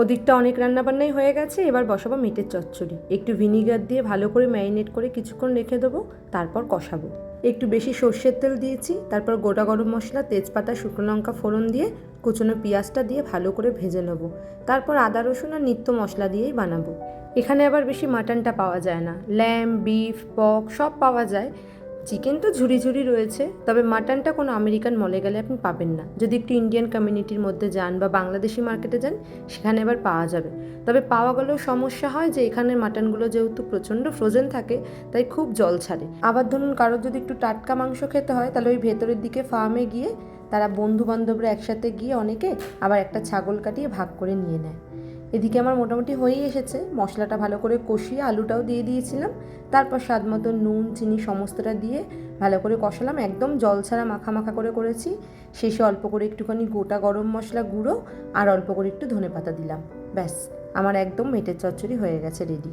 ওদিকটা অনেক রান্নাবান্নাই হয়ে গেছে, এবার বসাবো মিটের চচ্চড়ি। একটু ভিনিগার দিয়ে ভালো করে ম্যারিনেট করে কিছুক্ষণ রেখে দেবো, তারপর কষাবো। একটু বেশি সর্ষের তেল দিয়েছি, তারপর গোটা গরম মশলা, তেজপাতা, শুকনো লঙ্কা ফোড়ন দিয়ে কুচনো পেঁয়াজটা দিয়ে ভালো করে ভেজে নেব। তারপর আদা, রসুন আর নিত্য মশলা দিয়েই বানাবো। এখানে আবার বেশি মাটনটা পাওয়া যায় না। ল্যাম, বিফ, পক সব পাওয়া যায় চিকেন তো ঝুড়ি ঝুড়ি রয়েছে, তবে মাটনটা কোনো আমেরিকান মলে গেলে আপনি পাবেন না। যদি একটু ইন্ডিয়ান কমিউনিটির মধ্যে যান বা বাংলাদেশি মার্কেটে যান, সেখানে এবার পাওয়া যাবে। তবে পাওয়া গেলেও সমস্যা হয় যে এখানের মাটনগুলো যেহেতু প্রচণ্ড ফ্রোজেন থাকে, তাই খুব জল ছাড়ে। আবার ধরুন কারোর যদি একটু টাটকা মাংস খেতে হয়, তাহলে ওই ভেতরের দিকে ফার্মে গিয়ে তারা বন্ধু বান্ধবরা একসাথে গিয়ে অনেকে আবার একটা ছাগল কাটিয়ে ভাগ করে নিয়ে নেয়। এদিকে আমার মোটামুটি হয়েই এসেছে। মশলাটা ভালো করে কষিয়ে আলুটাও দিয়ে দিয়েছিলাম। তারপর স্বাদ মতো নুন, চিনি সমস্তটা দিয়ে ভালো করে কষালাম। একদম জল ছাড়া মাখা মাখা করে করেছি। শেষে অল্প করে একটুখানি গোটা গরম মশলা গুঁড়ো আর অল্প করে একটু ধনে পাতা দিলাম। ব্যাস, আমার একদম মেটের চচ্চড়ি হয়ে গেছে রেডি